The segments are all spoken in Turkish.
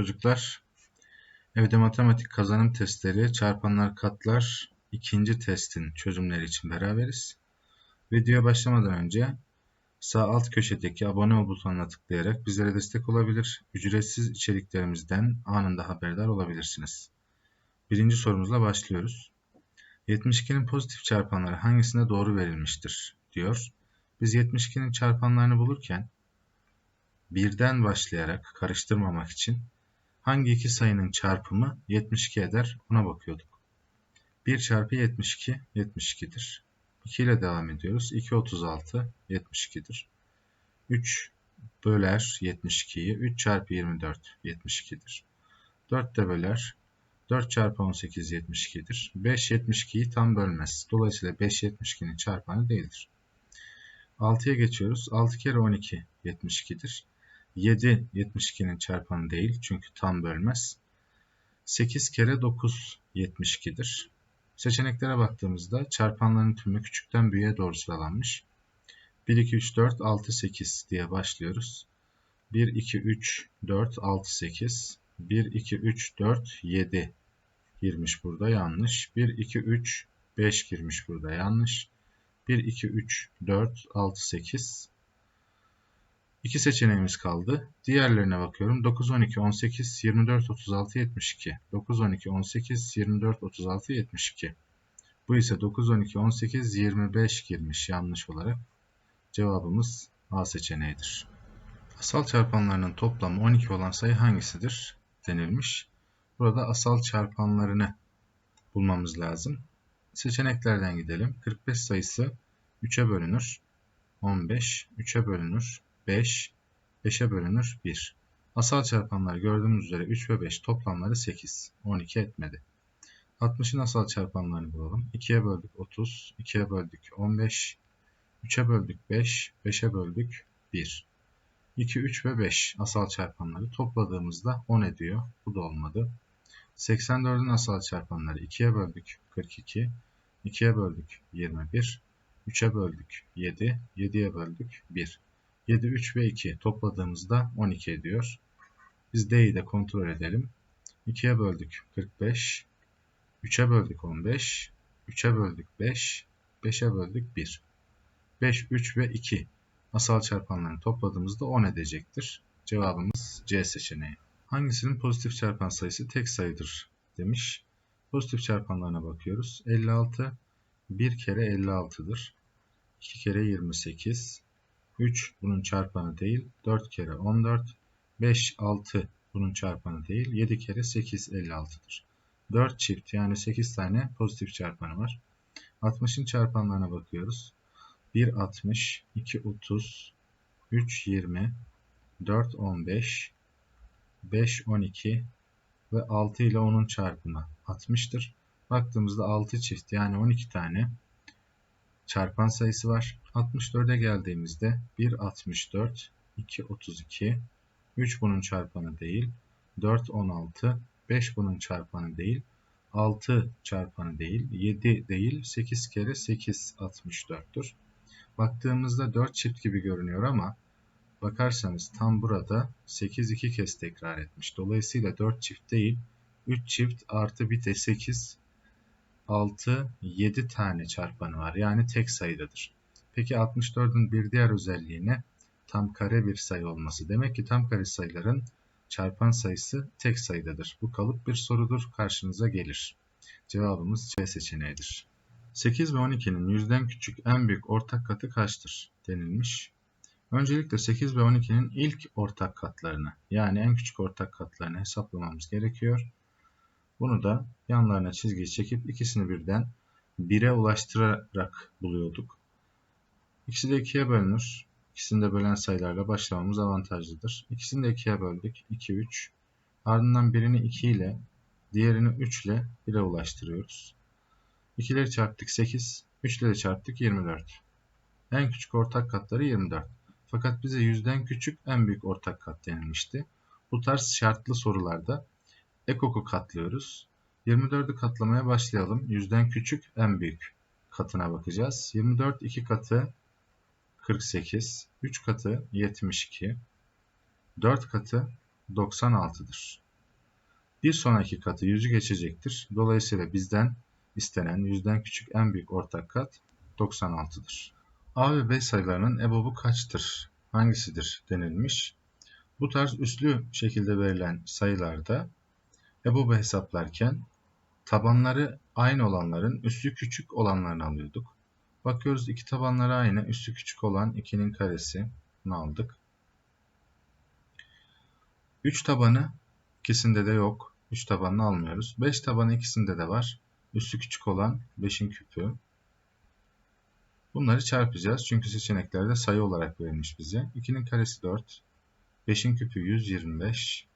çocuklar. Evde matematik kazanım testleri, çarpanlar katlar ikinci testin çözümleri için beraberiz. Videoya başlamadan önce sağ alt köşedeki abone ol butonuna tıklayarak bizlere destek olabilir, ücretsiz içeriklerimizden anında haberdar olabilirsiniz. Birinci sorumuzla başlıyoruz. 72'nin pozitif çarpanları hangisinde doğru verilmiştir diyor. Biz 72'nin çarpanlarını bulurken birden başlayarak karıştırmamak için hangi iki sayının çarpımı 72 eder ona bakıyorduk. 1 çarpı 72 72'dir. 2 ile devam ediyoruz. 2 36 72'dir. 3 böler 72'yi 3 çarpı 24 72'dir. 4 de böler 4 çarpı 18 72'dir. 5 72'yi tam bölmez. Dolayısıyla 5 72'nin çarpanı değildir. 6'ya geçiyoruz. 6 kere 12 72'dir. 7 72'nin çarpanı değil çünkü tam bölmez. 8 kere 9 72'dir. Seçeneklere baktığımızda çarpanların tümü küçükten büyüğe doğru sıralanmış. 1, 2, 3, 4, 6, 8 diye başlıyoruz. 1, 2, 3, 4, 6, 8. 1, 2, 3, 4, 7 girmiş burada yanlış. 1, 2, 3, 5 girmiş burada yanlış. 1, 2, 3, 4, 6, 8. İki seçeneğimiz kaldı. Diğerlerine bakıyorum. 9, 12, 18, 24, 36, 72. 9, 12, 18, 24, 36, 72. Bu ise 9, 12, 18, 25 girmiş yanlış olarak. Cevabımız A seçeneğidir. Asal çarpanlarının toplamı 12 olan sayı hangisidir denilmiş. Burada asal çarpanlarını bulmamız lazım. Seçeneklerden gidelim. 45 sayısı 3'e bölünür. 15, 3'e bölünür. 5, 5'e bölünür 1. Asal çarpanlar gördüğümüz üzere 3 ve 5 toplamları 8. 12 etmedi. 60'ın asal çarpanlarını bulalım. 2'ye böldük 30, 2'ye böldük 15, 3'e böldük 5, 5'e böldük 1. 2, 3 ve 5 asal çarpanları topladığımızda 10 ediyor. Bu da olmadı. 84'ün asal çarpanları 2'ye böldük 42, 2'ye böldük 21, 3'e böldük 7, 7'ye böldük 1. 7, 3 ve 2 topladığımızda 12 ediyor. Biz D'yi de kontrol edelim. 2'ye böldük 45, 3'e böldük 15, 3'e böldük 5, 5'e böldük 1. 5, 3 ve 2 asal çarpanlarını topladığımızda 10 edecektir. Cevabımız C seçeneği. Hangisinin pozitif çarpan sayısı tek sayıdır demiş. Pozitif çarpanlarına bakıyoruz. 56 1 kere 56'dır. 2 kere 28, 3 bunun çarpanı değil. 4 kere 14. 5, 6 bunun çarpanı değil. 7 kere 8, 56'dır. 4 çift yani 8 tane pozitif çarpanı var. 60'ın çarpanlarına bakıyoruz. 1 60, 2 30, 3 20, 4 15, 5 12 ve 6 ile 10'un çarpımı 60'tır. Baktığımızda 6 çift yani 12 tane çarpan sayısı var. 64'e geldiğimizde 1 64, 2 32, 3 bunun çarpanı değil, 4 16, 5 bunun çarpanı değil, 6 çarpanı değil, 7 değil, 8 kere 8 64'tür. Baktığımızda 4 çift gibi görünüyor ama bakarsanız tam burada 8 2 kez tekrar etmiş. Dolayısıyla 4 çift değil, 3 çift artı bir de 8 6, 7 tane çarpanı var. Yani tek sayıdadır. Peki 64'ün bir diğer özelliği ne? Tam kare bir sayı olması. Demek ki tam kare sayıların çarpan sayısı tek sayıdadır. Bu kalıp bir sorudur. Karşınıza gelir. Cevabımız C seçeneğidir. 8 ve 12'nin yüzden küçük en büyük ortak katı kaçtır denilmiş. Öncelikle 8 ve 12'nin ilk ortak katlarını yani en küçük ortak katlarını hesaplamamız gerekiyor. Bunu da yanlarına çizgi çekip ikisini birden 1'e ulaştırarak buluyorduk. İkisi de 2'ye bölünür. İkisini de bölen sayılarla başlamamız avantajlıdır. İkisini de 2'ye böldük. 2, 3. Ardından birini 2 ile diğerini 3 ile 1'e ulaştırıyoruz. 2'leri çarptık 8. 3 ile de çarptık 24. En küçük ortak katları 24. Fakat bize yüzden küçük en büyük ortak kat denilmişti. Bu tarz şartlı sorularda ekok'u katlıyoruz. 24'ü katlamaya başlayalım. Yüzden küçük en büyük katına bakacağız. 24 2 katı 48, 3 katı 72, 4 katı 96'dır. Bir sonraki katı 100'ü geçecektir. Dolayısıyla bizden istenen yüzden küçük en büyük ortak kat 96'dır. A ve B sayılarının EBOB'u kaçtır? Hangisidir denilmiş. Bu tarz üslü şekilde verilen sayılarda EBOB'u hesaplarken tabanları aynı olanların üstü küçük olanlarını alıyorduk. Bakıyoruz iki tabanları aynı. Üstü küçük olan 2'nin karesi. Bunu aldık. 3 tabanı ikisinde de yok. 3 tabanını almıyoruz. 5 tabanı ikisinde de var. Üstü küçük olan 5'in küpü. Bunları çarpacağız. Çünkü seçeneklerde sayı olarak verilmiş bize. 2'nin karesi 4. 5'in küpü 125.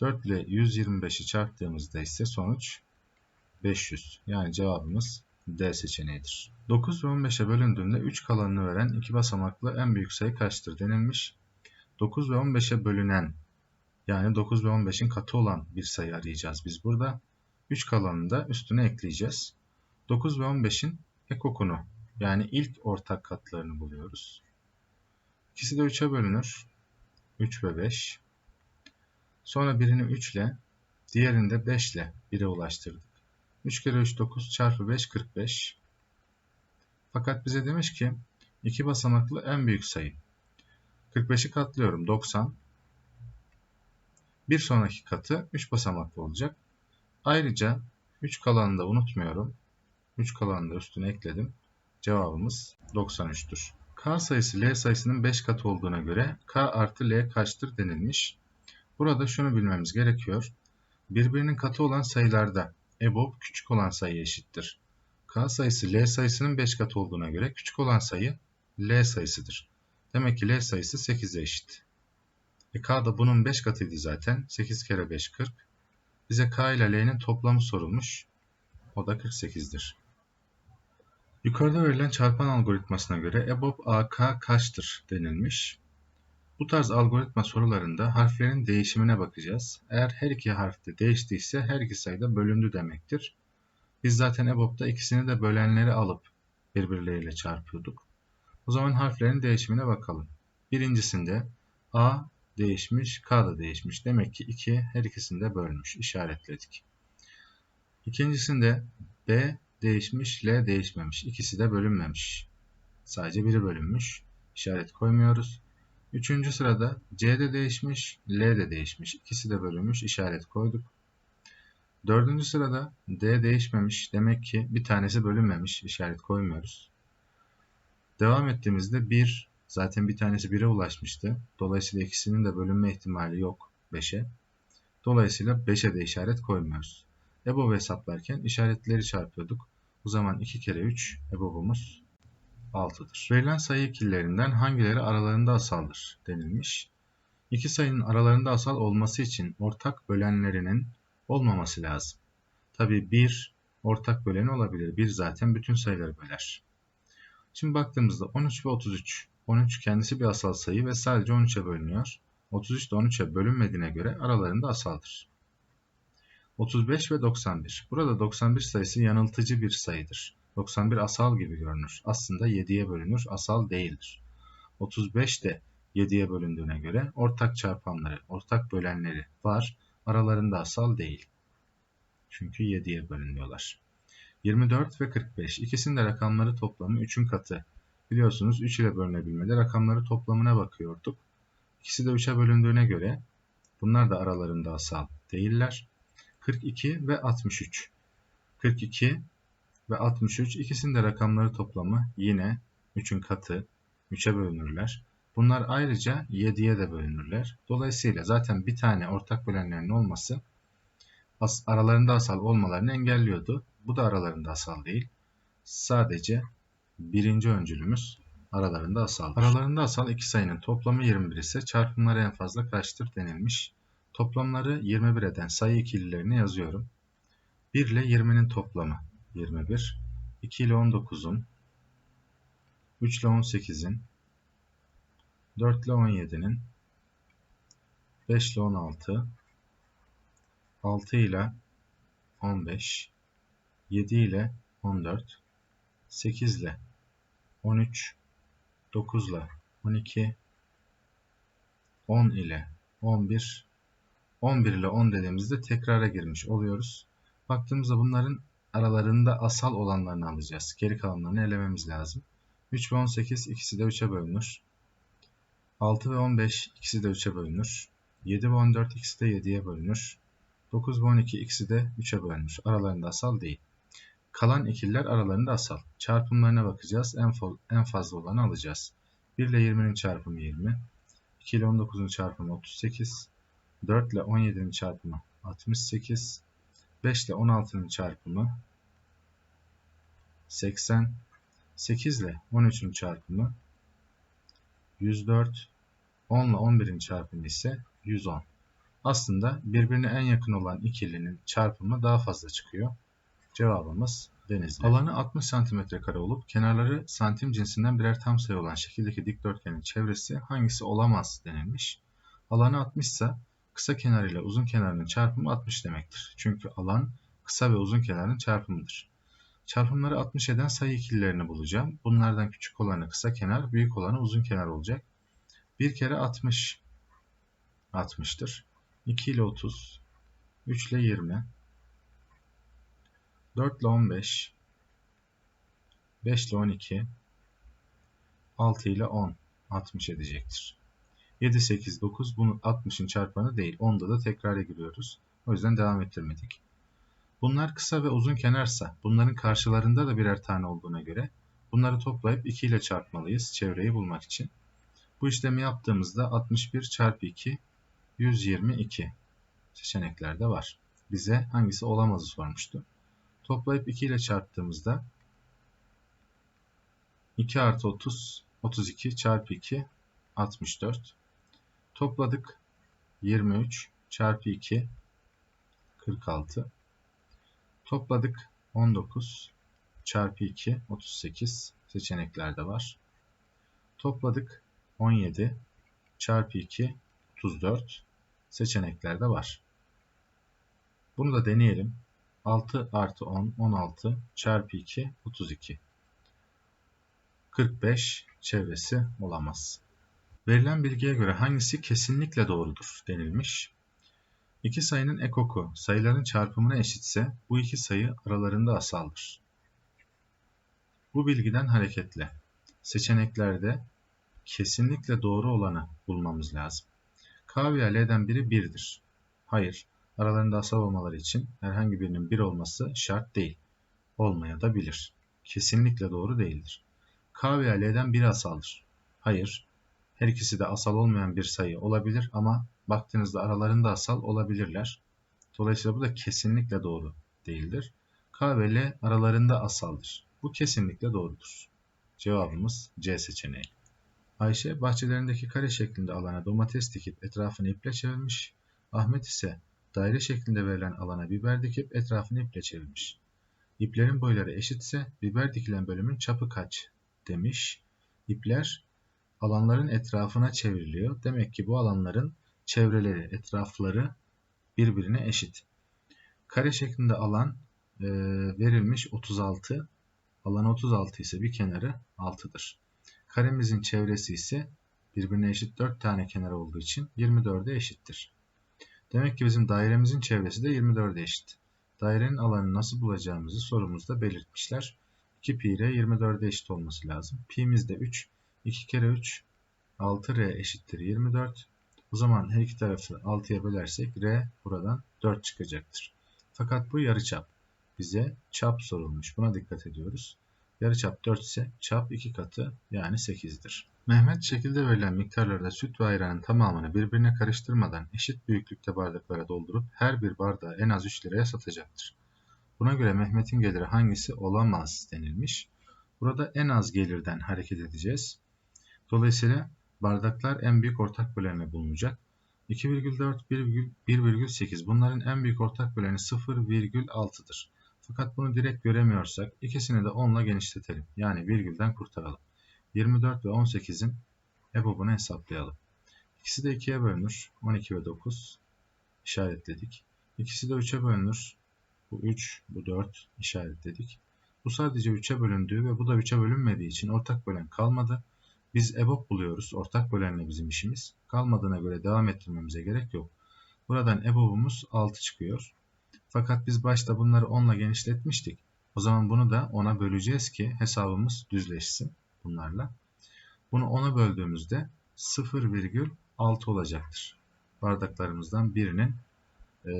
4 ile 125'i çarptığımızda ise sonuç 500. Yani cevabımız D seçeneğidir. 9 ve 15'e bölündüğünde 3 kalanını veren iki basamaklı en büyük sayı kaçtır denilmiş. 9 ve 15'e bölünen yani 9 ve 15'in katı olan bir sayı arayacağız biz burada. 3 kalanını da üstüne ekleyeceğiz. 9 ve 15'in ekokunu yani ilk ortak katlarını buluyoruz. İkisi de 3'e bölünür. 3 ve 5. Sonra birini 3 ile, diğerini de 5 ile 1'e ulaştırdık. 3 kere 3 9 çarpı 5 45. Fakat bize demiş ki iki basamaklı en büyük sayı. 45'i katlıyorum 90. Bir sonraki katı 3 basamaklı olacak. Ayrıca 3 kalanını da unutmuyorum. 3 kalanını da üstüne ekledim. Cevabımız 93'tür. K sayısı L sayısının 5 katı olduğuna göre K artı L kaçtır denilmiş. Burada şunu bilmemiz gerekiyor. Birbirinin katı olan sayılarda EBOB küçük olan sayı eşittir. K sayısı L sayısının 5 katı olduğuna göre küçük olan sayı L sayısıdır. Demek ki L sayısı 8'e eşit. E K da bunun 5 katıydı zaten. 8 kere 5 40. Bize K ile L'nin toplamı sorulmuş. O da 48'dir. Yukarıda verilen çarpan algoritmasına göre EBOB AK kaçtır denilmiş. Bu tarz algoritma sorularında harflerin değişimine bakacağız. Eğer her iki harf de değiştiyse her iki sayıda bölündü demektir. Biz zaten EBOB'da ikisini de bölenleri alıp birbirleriyle çarpıyorduk. O zaman harflerin değişimine bakalım. Birincisinde A değişmiş, K da değişmiş. Demek ki 2 her ikisini de bölmüş. İşaretledik. İkincisinde B değişmiş, L değişmemiş. İkisi de bölünmemiş. Sadece biri bölünmüş. İşaret koymuyoruz. Üçüncü sırada C de değişmiş, L de değişmiş. İkisi de bölünmüş. İşaret koyduk. Dördüncü sırada D değişmemiş. Demek ki bir tanesi bölünmemiş. İşaret koymuyoruz. Devam ettiğimizde 1, zaten bir tanesi 1'e ulaşmıştı. Dolayısıyla ikisinin de bölünme ihtimali yok 5'e. Dolayısıyla 5'e de işaret koymuyoruz. EBOB hesaplarken işaretleri çarpıyorduk. O zaman 2 kere 3 EBOB'umuz 6'dır. Verilen sayı ikililerinden hangileri aralarında asaldır denilmiş. İki sayının aralarında asal olması için ortak bölenlerinin olmaması lazım. Tabi 1 ortak böleni olabilir. 1 zaten bütün sayıları böler. Şimdi baktığımızda 13 ve 33. 13 kendisi bir asal sayı ve sadece 13'e bölünüyor. 33 de 13'e bölünmediğine göre aralarında asaldır. 35 ve 91. Burada 91 sayısı yanıltıcı bir sayıdır. 91 asal gibi görünür. Aslında 7'ye bölünür, asal değildir. 35 de 7'ye bölündüğüne göre ortak çarpanları, ortak bölenleri var. Aralarında asal değil. Çünkü 7'ye bölünüyorlar. 24 ve 45. İkisinin de rakamları toplamı 3'ün katı. Biliyorsunuz 3 ile bölünebilmede rakamları toplamına bakıyorduk. İkisi de 3'e bölündüğüne göre bunlar da aralarında asal değiller. 42 ve 63. 42 ve 63 ikisinin de rakamları toplamı yine 3'ün katı 3'e bölünürler. Bunlar ayrıca 7'ye de bölünürler. Dolayısıyla zaten bir tane ortak bölenlerin olması aralarında asal olmalarını engelliyordu. Bu da aralarında asal değil. Sadece birinci öncülümüz aralarında asal. Aralarında asal iki sayının toplamı 21 ise çarpımları en fazla kaçtır denilmiş. Toplamları 21 eden sayı ikililerini yazıyorum. 1 ile 20'nin toplamı 21, 2 ile 19'un, 3 ile 18'in, 4 ile 17'nin, 5 ile 16, 6 ile 15, 7 ile 14, 8 ile 13, 9 ile 12, 10 ile 11 11 ile 10 dediğimizde tekrara girmiş oluyoruz. Baktığımızda bunların aralarında asal olanlarını alacağız. Geri kalanlarını elememiz lazım. 3 ve 18 ikisi de 3'e bölünür. 6 ve 15 ikisi de 3'e bölünür. 7 ve 14 ikisi de 7'ye bölünür. 9 ve 12 ikisi de 3'e bölünür. Aralarında asal değil. Kalan ikililer aralarında asal. Çarpımlarına bakacağız. En, en fazla olanı alacağız. 1 ile 20'nin çarpımı 20. 2 ile 19'un çarpımı 38. 4 ile 17'nin çarpımı 68. 5 ile 16'nın çarpımı 80. 8 ile 13'ün çarpımı 104. 10 ile 11'in çarpımı ise 110. Aslında birbirine en yakın olan ikilinin çarpımı daha fazla çıkıyor. Cevabımız Denizli. Alanı 60 cm olup kenarları santim cinsinden birer tam sayı olan şekildeki dikdörtgenin çevresi hangisi olamaz denilmiş. Alanı 60 ise kısa kenar ile uzun kenarının çarpımı 60 demektir. Çünkü alan kısa ve uzun kenarın çarpımıdır. Çarpımları 60 eden sayı ikililerini bulacağım. Bunlardan küçük olanı kısa kenar, büyük olanı uzun kenar olacak. Bir kere 60 60'tır. 2 ile 30, 3 ile 20, 4 ile 15, 5 ile 12, 6 ile 10 60 edecektir. 7, 8, 9 bunu 60'ın çarpanı değil. Onda da tekrara giriyoruz. O yüzden devam ettirmedik. Bunlar kısa ve uzun kenarsa bunların karşılarında da birer tane olduğuna göre bunları toplayıp 2 ile çarpmalıyız çevreyi bulmak için. Bu işlemi yaptığımızda 61 çarpı 2 122 seçeneklerde var. Bize hangisi olamazı sormuştu. Toplayıp 2 ile çarptığımızda 2 artı 30 32 çarpı 2 64 topladık 23 çarpı 2 46 topladık 19 çarpı 2 38 seçeneklerde var topladık 17 çarpı 2 34 seçeneklerde var. Bunu da deneyelim. 6 artı 10 16 çarpı 2 32. 45 çevresi olamaz. Verilen bilgiye göre hangisi kesinlikle doğrudur denilmiş. İki sayının ekoku sayıların çarpımına eşitse bu iki sayı aralarında asaldır. Bu bilgiden hareketle seçeneklerde kesinlikle doğru olanı bulmamız lazım. K veya L'den biri 1'dir. Hayır, aralarında asal olmaları için herhangi birinin 1 olması şart değil. Olmaya da bilir. Kesinlikle doğru değildir. K veya L'den biri asaldır. Hayır, her ikisi de asal olmayan bir sayı olabilir ama baktığınızda aralarında asal olabilirler. Dolayısıyla bu da kesinlikle doğru değildir. K ve L aralarında asaldır. Bu kesinlikle doğrudur. Cevabımız C seçeneği. Ayşe bahçelerindeki kare şeklinde alana domates dikip etrafını iple çevirmiş. Ahmet ise daire şeklinde verilen alana biber dikip etrafını iple çevirmiş. İplerin boyları eşitse biber dikilen bölümün çapı kaç demiş. İpler alanların etrafına çevriliyor. Demek ki bu alanların çevreleri, etrafları birbirine eşit. Kare şeklinde alan e, verilmiş 36. Alan 36 ise bir kenarı 6'dır. Karemizin çevresi ise birbirine eşit 4 tane kenar olduğu için 24'e eşittir. Demek ki bizim dairemizin çevresi de 24'e eşit. Dairenin alanını nasıl bulacağımızı sorumuzda belirtmişler. 2 pi r 24'e eşit olması lazım. Pi'miz de 3. 2 kere 3 6r eşittir 24. O zaman her iki tarafı 6'ya bölersek r buradan 4 çıkacaktır. Fakat bu yarıçap. Bize çap sorulmuş. Buna dikkat ediyoruz. Yarıçap 4 ise çap 2 katı yani 8'dir. Mehmet şekilde verilen miktarlarda süt ve ayranın tamamını birbirine karıştırmadan eşit büyüklükte bardaklara doldurup her bir bardağı en az 3 liraya satacaktır. Buna göre Mehmet'in geliri hangisi olamaz denilmiş. Burada en az gelirden hareket edeceğiz. Dolayısıyla bardaklar en büyük ortak böleni bulunacak. 2,4, 1,8 bunların en büyük ortak böleni 0,6'dır. Fakat bunu direkt göremiyorsak ikisini de 10 ile genişletelim. Yani virgülden kurtaralım. 24 ve 18'in EBOB'unu hesaplayalım. İkisi de 2'ye bölünür. 12 ve 9 işaretledik. İkisi de 3'e bölünür. Bu 3, bu 4 işaretledik. Bu sadece 3'e bölündüğü ve bu da 3'e bölünmediği için ortak bölen kalmadı. Biz EBOB buluyoruz. Ortak bölenle bizim işimiz. Kalmadığına göre devam ettirmemize gerek yok. Buradan EBOB'umuz 6 çıkıyor. Fakat biz başta bunları 10 ile genişletmiştik. O zaman bunu da 10'a böleceğiz ki hesabımız düzleşsin bunlarla. Bunu 10'a böldüğümüzde 0,6 olacaktır. Bardaklarımızdan birinin e,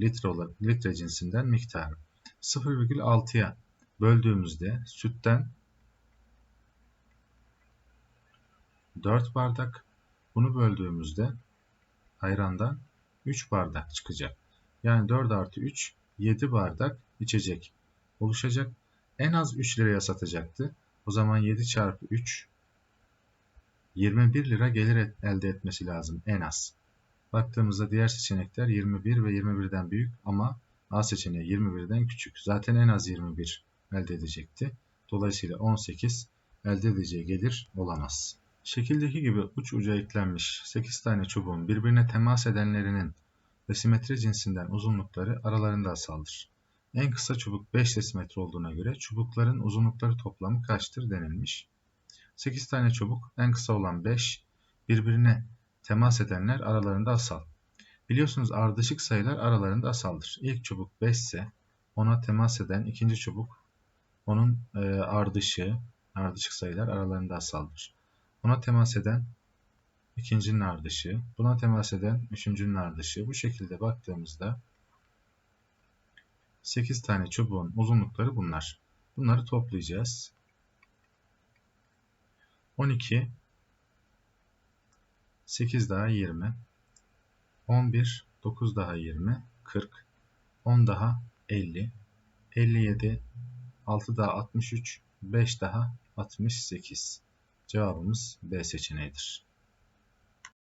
litre, olarak, litre cinsinden miktarı. 0,6'ya böldüğümüzde sütten 4 bardak, bunu böldüğümüzde ayrandan 3 bardak çıkacak. Yani 4 artı 3 7 bardak içecek oluşacak. En az 3 liraya satacaktı. O zaman 7 çarpı 3 21 lira gelir elde etmesi lazım en az. Baktığımızda diğer seçenekler 21 ve 21'den büyük ama A seçeneği 21'den küçük. Zaten en az 21 elde edecekti. Dolayısıyla 18 elde edeceği gelir olamaz. Şekildeki gibi uç uca eklenmiş 8 tane çubuğun birbirine temas edenlerinin desimetre cinsinden uzunlukları aralarında asaldır. En kısa çubuk 5 desimetre olduğuna göre çubukların uzunlukları toplamı kaçtır denilmiş. 8 tane çubuk en kısa olan 5 birbirine temas edenler aralarında asal. Biliyorsunuz ardışık sayılar aralarında asaldır. İlk çubuk 5 ise ona temas eden ikinci çubuk onun e, ardışığı, ardışık sayılar aralarında asaldır. Buna temas eden ikincinin ardışığı, buna temas eden üçüncünün ardışığı. Bu şekilde baktığımızda 8 tane çubuğun uzunlukları bunlar. Bunları toplayacağız. 12 8 daha 20 11 9 daha 20 40 10 daha 50 57 6 daha 63 5 daha 68 Cevabımız B seçeneğidir.